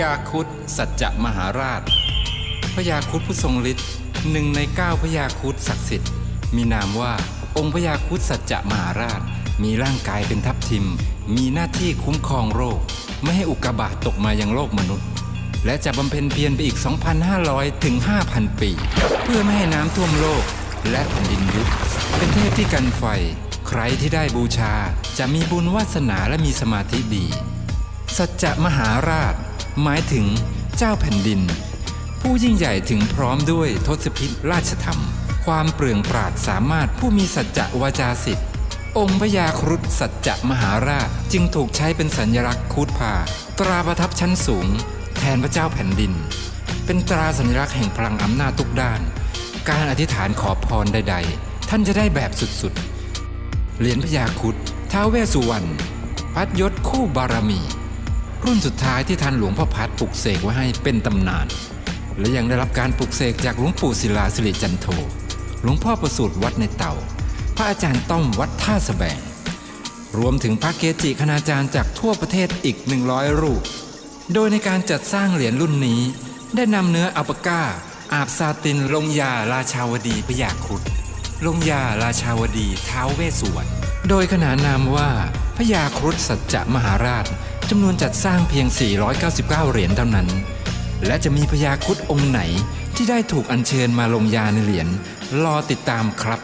ญาครุฑสัจจะมหาราชพญาครุฑผู้ทรงฤทธิ์หนึ่งในเก้าพญาครุฑศักดิ์สิทธิ์ มีนามว่าองค์พญาครุฑสัจจะมหาราช มีร่างกายเป็นทับทิม มีหน้าที่คุ้มครองโรค ไม่ให้อุกกาบาตตกมายังโลกมนุษย์ และจะบำเพ็ญเพียรไปอีก 2,500 ถึง 5,000 ปี เพื่อไม่ให้น้ำท่วมโลกและแผ่นดินยุบเป็นเทพที่กันไฟ ใครที่ได้บูชาจะมีบุญวาสนาและมีสมาธิดี สัจจะมหาราช หมายถึงเจ้าแผ่นดิน ผู้ยิ่งใหญ่ถึงพร้อมด้วยทศพิธราชธรรม ความเปลืองปราดสามารถผู้มีสัจจะวาจาสิทธิ์องค์พญาครุฑสัจจะมหาราชจึงถูกใช้เป็นสัญลักษณ์คูดพาตราประทับชั้นสูง แทนพระเจ้าแผ่นดิน เป็นตราสัญลักษณ์แห่งพลังอำนาจทุกด้าน การอธิษฐานขอพรใด ๆ ท่านจะได้แบบสุดๆเหรียญพญาครุฑท้าวเวสสุวรรณพัดยศคู่บารมี รุ่นสุดท้ายที่ท่านหลวงพ่อพัดปลุกเสกไว้ให้เป็นตำนาน และยังได้รับการปลุกเสกจากหลวงปู่ศิลาสิริจันโทหลวงพ่อประสูติวัดในเต่า พระอาจารย์ต้อมวัดท่าสแบง รวมถึงพระเกจิคณาจารย์จากทั่วประเทศอีก 100 รูป โดยในการจัดสร้างเหรียญรุ่นนี้ ได้นำเนื้ออัปก้า อาบซาติน ลงยาราชาวดีพยาครุฑลงยาราชาวดีเท้าเวสวรรณโดยขนานนามว่าพญาครุฑสัจจะมหาราช จำนวนจัดสร้างเพียง 499 เหรียญเท่านั้น และจะมีพยาครุดองค์ไหนที่ได้ถูกอัญเชิญมาลงยาในเหรียญรอติดตามครับ